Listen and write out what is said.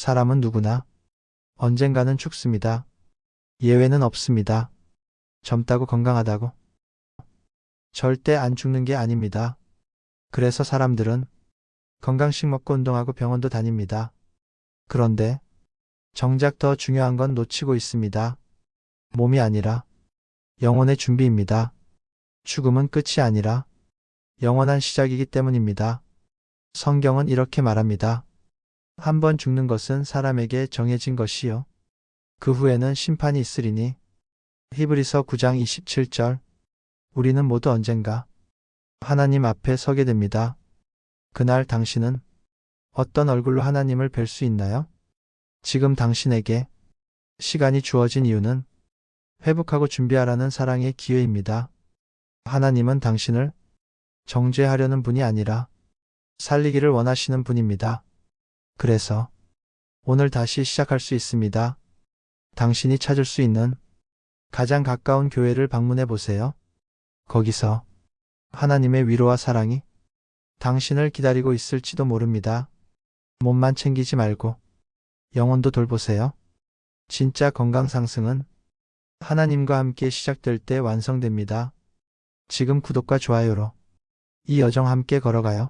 사람은 누구나 언젠가는 죽습니다. 예외는 없습니다. 젊다고 건강하다고 절대 안 죽는 게 아닙니다. 그래서 사람들은 건강식 먹고 운동하고 병원도 다닙니다. 그런데 정작 더 중요한 건 놓치고 있습니다. 몸이 아니라 영혼의 준비입니다. 죽음은 끝이 아니라 영원한 시작이기 때문입니다. 성경은 이렇게 말합니다. 한 번 죽는 것은 사람에게 정해진 것이요. 그 후에는 심판이 있으리니. 히브리서 9장 27절. 우리는 모두 언젠가 하나님 앞에 서게 됩니다. 그날 당신은 어떤 얼굴로 하나님을 뵐 수 있나요? 지금 당신에게 시간이 주어진 이유는 회복하고 준비하라는 사랑의 기회입니다. 하나님은 당신을 정죄하려는 분이 아니라 살리기를 원하시는 분입니다. 그래서 오늘 다시 시작할 수 있습니다. 당신이 찾을 수 있는 가장 가까운 교회를 방문해 보세요. 거기서 하나님의 위로와 사랑이 당신을 기다리고 있을지도 모릅니다. 몸만 챙기지 말고 영혼도 돌보세요. 진짜 건강 상승은 하나님과 함께 시작될 때 완성됩니다. 지금 구독과 좋아요로 이 여정 함께 걸어가요.